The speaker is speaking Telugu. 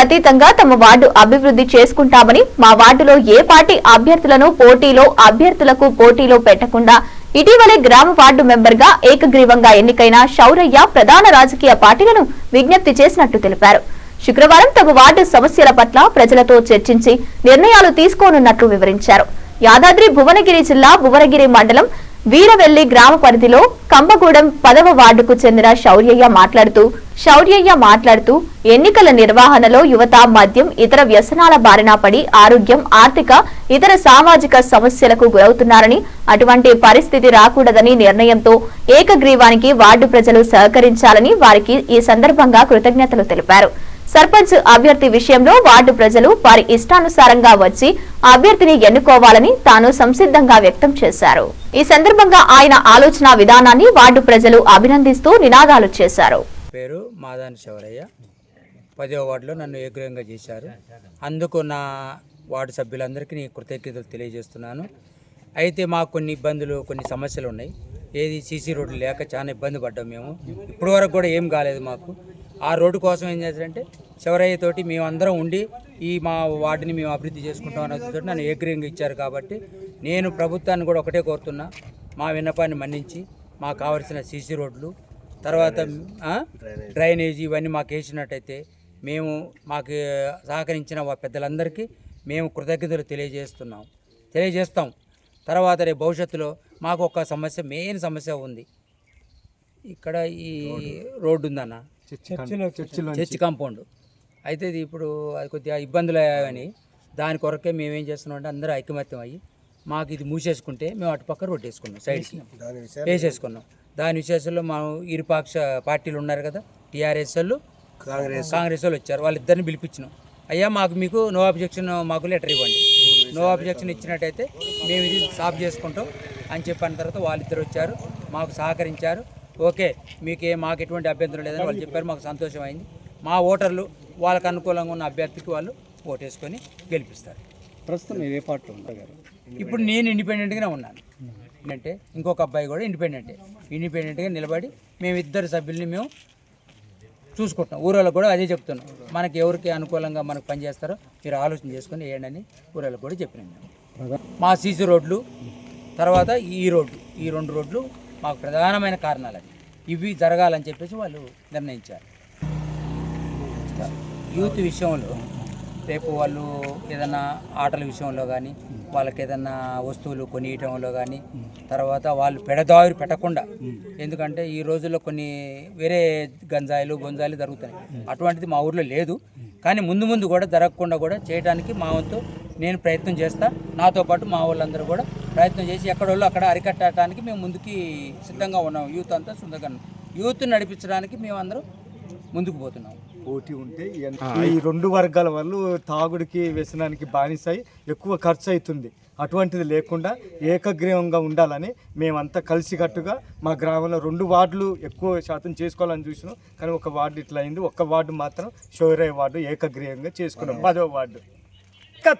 అతీతంగా తమ వార్డు అభివృద్ధి చేసుకుంటామని మా వార్డులో ఏ పార్టీ అభ్యర్థులను పోటీలో అభ్యర్థులకు పోటీలో పెట్టకుండా ఇటీవలే గ్రామ వార్డు మెంబర్గా ఏకగ్రీవంగా ఎన్నికైన శౌరయ్య ప్రధాన రాజకీయ పార్టీలను విజ్ఞప్తి చేసినట్టు తెలిపారు. శుక్రవారం తమ వార్డు సమస్యల పట్ల ప్రజలతో చర్చించి నిర్ణయాలు తీసుకోనున్నట్లు వివరించారు. యాదాద్రి భువనగిరి జిల్లా భువనగిరి మండలం వీరవెల్లి గ్రామ పరిధిలో కంబగూడెం పదవ వార్డుకు చెందిన శౌర్యయ్య మాట్లాడుతూ శౌర్యయ్య మాట్లాడుతూ ఎన్నికల నిర్వహణలో యువత మద్యం ఇతర వ్యసనాల బారిన పడి ఆరోగ్యం ఆర్థిక ఇతర సామాజిక సమస్యలకు గురవుతున్నారని అటువంటి పరిస్థితి రాకూడదని నిర్ణయంతో ఏకగ్రీవానికి వార్డు ప్రజలు సహకరించాలని వారికి ఈ సందర్భంగా కృతజ్ఞతలు తెలిపారు. సర్పంచ్ అభ్యర్థి విషయంలో వార్డు ప్రజలు వారి ఇష్టానుసారంగా వచ్చి అభ్యర్థిని ఎన్నుకోవాలని తాను సంసిద్ధంగా వ్యక్తం చేశారు. ఈ సందర్భంగా ఆయన ఆలోచన విధానాన్ని వార్డు ప్రజలు అభినందిస్తూ నినాదాలు చేశారు. పేరు మాదాని శివరయ్య పదో వార్డులో నన్ను ఏగ్రహంగా చేశారు. అందుకు నా వార్డు సభ్యులందరికీ నీ కృతజ్ఞతలు తెలియజేస్తున్నాను. అయితే మాకు కొన్ని ఇబ్బందులు కొన్ని సమస్యలు ఉన్నాయి. ఏది సీసీ రోడ్లు లేక చాలా ఇబ్బంది పడ్డాం మేము. ఇప్పటి వరకు కూడా ఏం కాలేదు మాకు. ఆ రోడ్డు కోసం ఏం చేశారంటే శివరయ్య తోటి మేమందరం ఉండి ఈ మా వార్డుని మేము అభివృద్ధి చేసుకుంటాం అనేది నన్ను ఏగ్రహంగా ఇచ్చారు కాబట్టి నేను ప్రభుత్వాన్ని కూడా ఒకటే కోరుతున్నా మా విన్నపాన్ని మన్నించి మాకు కావలసిన సీసీ రోడ్లు తర్వాత డ్రైనేజీ ఇవన్నీ మాకు వేసినట్టయితే మేము మాకు సహకరించిన వా- పెద్దలందరికీ మేము కృతజ్ఞతలు తెలియజేస్తున్నాం. తెలియజేస్తాం. తర్వాత రేపు భవిష్యత్తులో మాకు ఒక సమస్య మెయిన్ సమస్య ఉంది. ఇక్కడ ఈ రోడ్డు ఉందన్న. Church compound. అయితే ఇది ఇప్పుడు అది కొద్దిగా ఇబ్బందులు అయ్యాయని దాని కొరకే మేము ఏం చేస్తున్నాం అంటే అందరూ ఐకమత్యం అయ్యి మాకు ఇది మూసేసుకుంటే మేము అటు పక్క రోడ్డు వేసుకున్నాం సైడ్కి వేసేసుకున్నాం. దాని విశేషంలో మా ఇరుపాక్ష పార్టీలు ఉన్నారు కదా టీఆర్ఎస్ వాళ్ళు కాంగ్రెస్. కాంగ్రెస్ వాళ్ళు వచ్చారు వాళ్ళిద్దరిని పిలిపించినాం. అయ్యా మాకు మీకు నో అబ్జెక్షన్ మాకు లెటర్ ఇవ్వండి. నో అబ్జెక్షన్ ఇచ్చినట్టయితే మేము ఇది సాఫ్ చేసుకుంటాం అని చెప్పిన తర్వాత వాళ్ళిద్దరు వచ్చారు మాకు సహకరించారు. ఓకే మీకు ఏ మాకు ఎటువంటి అభ్యంతరం లేదని వాళ్ళు చెప్పారు మాకు సంతోషం అయింది మా ఓటర్లు వాళ్ళకు అనుకూలంగా ఉన్న అభ్యర్థికి వాళ్ళు ఓటేసుకొని గెలిపిస్తారు. ప్రస్తుతం మీరు ఏ పార్టీలో ఉంటారు ఇప్పుడు నేను ఇండిపెండెంట్గానే ఉన్నాను. అంటే ఇంకొక అబ్బాయి కూడా ఇండిపెండెంటే. ఇండిపెండెంట్గా నిలబడి మేము ఇద్దరు సభ్యుల్ని మేము చూసుకుంటాం ఊరోళ్ళకి కూడా అదే చెప్తున్నాం. మనకి ఎవరికి అనుకూలంగా మనకు పనిచేస్తారో మీరు ఆలోచన చేసుకుని వేయండి అని ఊరోళ్ళకి కూడా చెప్పినాం మేము. మా సీసీ రోడ్లు తర్వాత ఈ రోడ్లు ఈ రెండు రోడ్లు మాకు ప్రధానమైన కారణాలు ఇవి జరగాలని చెప్పేసి వాళ్ళు నిర్ణయించారు. యూత్ విషయంలో రేపు వాళ్ళు ఏదైనా ఆటల విషయంలో కానీ వాళ్ళకి ఏదైనా వస్తువులు కొనియటంలో కానీ తర్వాత వాళ్ళు పెడదారి పెట్టకుండా ఎందుకంటే ఈ రోజుల్లో కొన్ని వేరే గంజాయిలు గొంజాయిలు జరుగుతాయి అటువంటిది మా ఊర్లో లేదు. కానీ ముందు ముందు కూడా జరగకుండా కూడా చేయడానికి మా వంతు నేను ప్రయత్నం చేస్తా. నాతో పాటు మా వాళ్ళందరూ కూడా ప్రయత్నం చేసి ఎక్కడోళ్ళు అక్కడ అరికట్టడానికి మేము ముందుకి సిద్ధంగా ఉన్నాం. యూత్ అంతా సుందరగా యూత్ నడిపించడానికి మేమందరం ముందుకు పోతున్నాం. పోటీ ఉంటే ఈ రెండు వర్గాల వాళ్ళు తాగుడికి వ్యసనానికి బానిసై ఎక్కువ ఖర్చు అవుతుంది అటువంటిది లేకుండా ఏకగ్రీవంగా ఉండాలని మేమంతా కలిసికట్టుగా మా గ్రామంలో రెండు వార్డులు ఎక్కువ శాతం చేసుకోవాలని చూసినాం. కానీ ఒక వార్డు ఇట్లా అయింది. ఒక్క వార్డు మాత్రం షోరయ్య వార్డు ఏకగ్రీవంగా చేసుకున్నాం. పదో వార్డు.